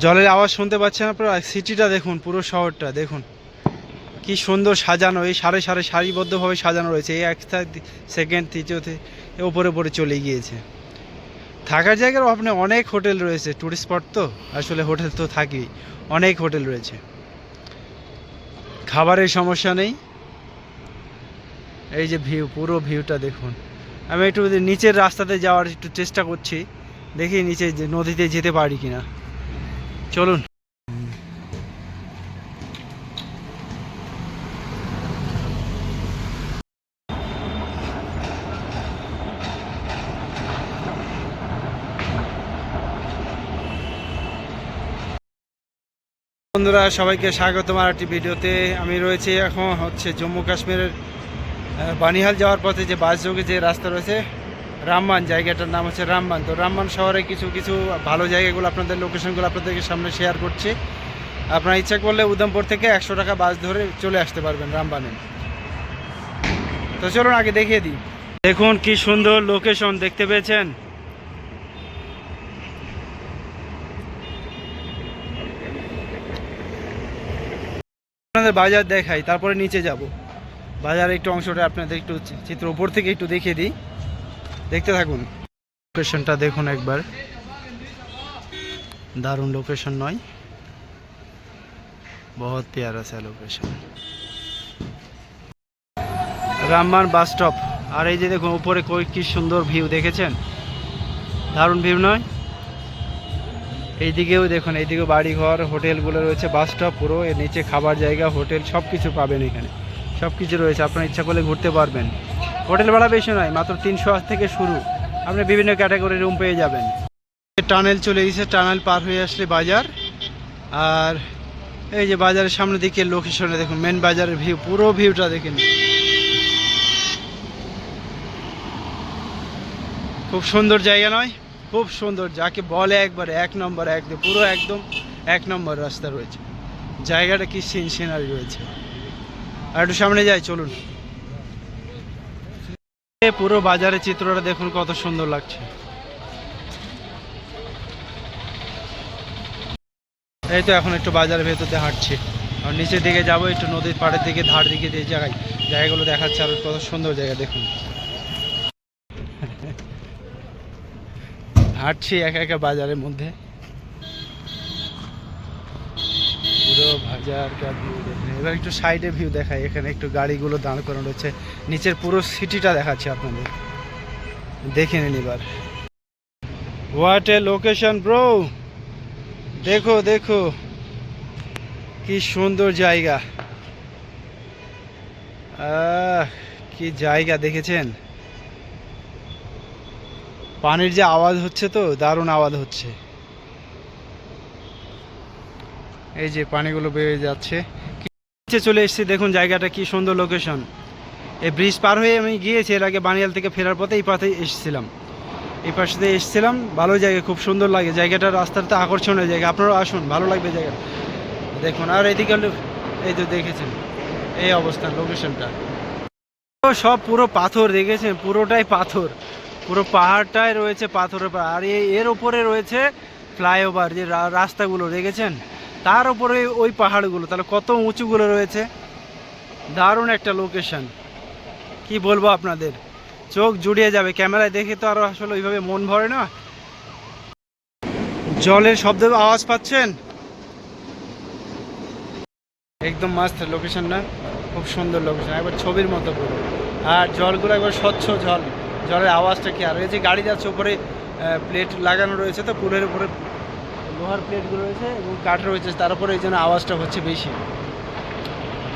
জলের আওয়াজ শুনতে পাচ্ছেন আপনারা? সিটিটা দেখুন, পুরো শহরটা, দেখুন। কি সুন্দর সাজানো, এই সাড়ে সাড়ে সারিবদ্ধভাবে সাজানো রয়েছে। এই এক সেকেন্ড, তৃতীয়তে ওপরে ওপরে চলে গিয়েছে। থাকার জায়গার আপনি অনেক হোটেল রয়েছে। টুরিস্ট স্পট তো, আসলে হোটেল তো থাকেই। অনেক হোটেল রয়েছে। খাবারের সমস্যা নেই। এই যে ভিউ, পুরো ভিউটা দেখুন। আমি একটু নিচের রাস্তাতে যাওয়ার একটু চেষ্টা করছি, দেখি নিচে নদীতে যেতে পারি কিনা। চলুন। বন্ধুরা, সবাইকে স্বাগতম আর একটি ভিডিওতে। আমি রয়েছি এখন হচ্ছে জম্মু কাশ্মীরের বানিহাল যাওয়ার পথে যে বাস যোগে যে রাস্তা রয়েছে রামবান, জায়গাটার নাম হচ্ছে রামবান। তো রামবান শহরে কিছু কিছু ভালো জায়গাগুলো আপনাদের লোকেশনগুলো আপনাদেরকে সামনে শেয়ার করছি। আপনার ইচ্ছা করলে উদমপুর থেকে একশো টাকা বাস ধরে চলে আসতে পারবেন রামবানে। তো চলুন আগে দেখিয়ে দিই। দেখুন কি সুন্দর লোকেশন দেখতে পেয়েছেন? আপনাদের বাজার দেখাই, তারপরে নিচে যাব। বাজার একটু অংশটা আপনাদের একটু চিত্র উপর থেকে একটু দেখিয়ে দিই। দেখতে থাকুন। লোকেশনটা দেখুন একবার। দারুণ লোকেশন নয়। বহুত প্যারা সে লোকেশন রামমান বাস স্টপ আর এই যে দেখুন, উপরে কই কি সুন্দর ভিউ দেখেছেন? দারুণ ভিউ নয়? এইদিকেও দেখুন, এইদিকেও বাড়ি ঘর হোটেলগুলো রয়েছে, বাস স্টপ পুরো। এর নিচে খাবার জায়গা, হোটেল সব কিছু পাবেন এখানে। সব কিছু রয়েছে। আপনার ইচ্ছা করলে ঘুরতে পারবেন। হোটেল ভাড়া বেশি নয়, মাত্র তিনশো থেকে শুরু। আপনি বিভিন্ন ক্যাটাগরি রুম পেয়ে যাবেন। টানেল চলে গেছে টানেল পার হয়ে আসলে বাজার। আর এই যে বাজারের সামনের দিকে লোকেশনে দেখুন মেন বাজারের ভিউ পুরো ভিউটা দেখেন। খুব সুন্দর জায়গা নয়, খুব সুন্দর, যাকে বলে একবার এক নম্বর একদম পুরো একদম এক নম্বর রাস্তা রয়েছে। জায়গাটা কি সিন সিনারি রয়েছে। আর একটু সামনে যাই, চলুন। পুরো বাজারের চিত্রটা দেখুন কত সুন্দর লাগছে। এই তো এখন একটু বাজারের ভেতরতে হাঁটছি। আর নিচের দিকে যাব, একটু নদীর পাড়ের দিকে, ধার দিকে যে জায়গায় জায়গাগুলো দেখাচ্ছে আর কত সুন্দর জায়গা, দেখুন। হাঁটছি একা একা বাজারের মধ্যে। এবার একটু সাইডে ভিউ দেখাই, এখানে একটু গাড়িগুলো দাঁড় করানো রয়েছে। নিচের পুরো সিটিটা দেখাচ্ছি আপনাদের। দেখে নিন এবার। হোয়াট এ লোকেশন ব্রো দেখো দেখো। কি সুন্দর জায়গা। কি জায়গা দেখেছেন? পানির যে আওয়াজ হচ্ছে তো, দারুণ আওয়াজ হচ্ছে। এই যে পানিগুলো বেড়ে যাচ্ছে। নিচে চলে এসেছি, দেখুন জায়গাটা কি সুন্দর লোকেশন এই ব্রিজ পার হয়ে আমি গিয়েছি, এর আগে বানিয়াল থেকে ফেরার পথে এই পথে এসেছিলাম। এই পাশে এসেছিলাম, ভালো জায়গা, খুব সুন্দর লাগে। জায়গাটা রাস্তাটা আকর্ষণীয় জায়গা, আপনারাও আসুন, ভালো লাগবে জায়গা দেখুন, আর এদিকে এই তো দেখেছেন, এই অবস্থান লোকেশনটা সব পুরো পাথর, দেখেছেন? পুরোটাই পাথর। পুরো পাহাড়টায় রয়েছে পাথরের পাহাড়। আর এর উপরে রয়েছে ফ্লাইওভার যে রাস্তাগুলো, দেখেছেন? তার উপরে ওই পাহাড়গুলো, তাহলে কত উঁচুগুলো রয়েছে? দারুণ একটা লোকেশান কি বলব আপনাদের? চোখ জুড়িয়ে যাবে। ক্যামেরায় দেখে তো আরও আসলে ওইভাবে মন ভরে না। জলের শব্দ আওয়াজ পাচ্ছেন? একদম মাস্ত লোকেশন না? খুব সুন্দর লোকেশন একবার ছবির মতো পুরো। আর জলগুলো একবার স্বচ্ছ জল। জলের আওয়াজটা কি? আর এই যে গাড়ি যাচ্ছে, উপরে প্লেট লাগানো রয়েছে, তো পুলের উপরে লোহার প্লেটগুলো রয়েছে এবং কাঠ রয়েছে তার উপরে এই জন্য আওয়াজটা হচ্ছে বেশি।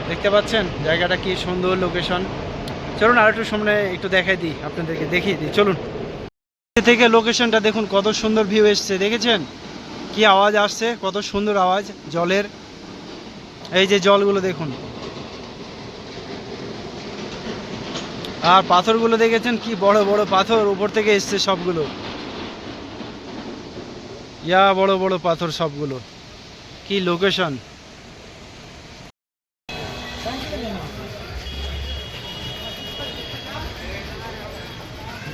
দেখতে পাচ্ছেন জায়গাটা কি সুন্দর লোকেশন চলুন আর একটু সামনে একটু দেখাই দিই, আপনাদেরকে দেখিয়ে দিই। চলুন। থেকে লোকেশনটা দেখুন, কত সুন্দর ভিউ এসছে, দেখেছেন? কি আওয়াজ আসছে, কত সুন্দর আওয়াজ, জলের। এই যে জলগুলো দেখুন। আর পাথরগুলো দেখেছেন, কি বড় বড় পাথর, উপর থেকে এসছে সবগুলো। ইয়া বড় বড় পাথর সবগুলো। কি লোকেশন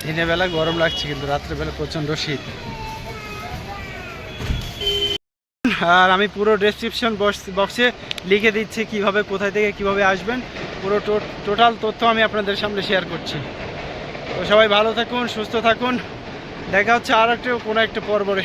দিনের বেলা গরম লাগছে কিন্তু রাত্রেবেলা প্রচণ্ড শীত। আর আমি পুরো ডেসক্রিপশন বক্সে লিখে দিচ্ছি কীভাবে, কোথায় থেকে কীভাবে আসবেন। পুরো টোটাল তথ্য আমি আপনাদের সামনে শেয়ার করছি। তো সবাই ভালো থাকুন, সুস্থ থাকুন। দেখা হচ্ছে আর একটা কোনো একটা পর্বরে।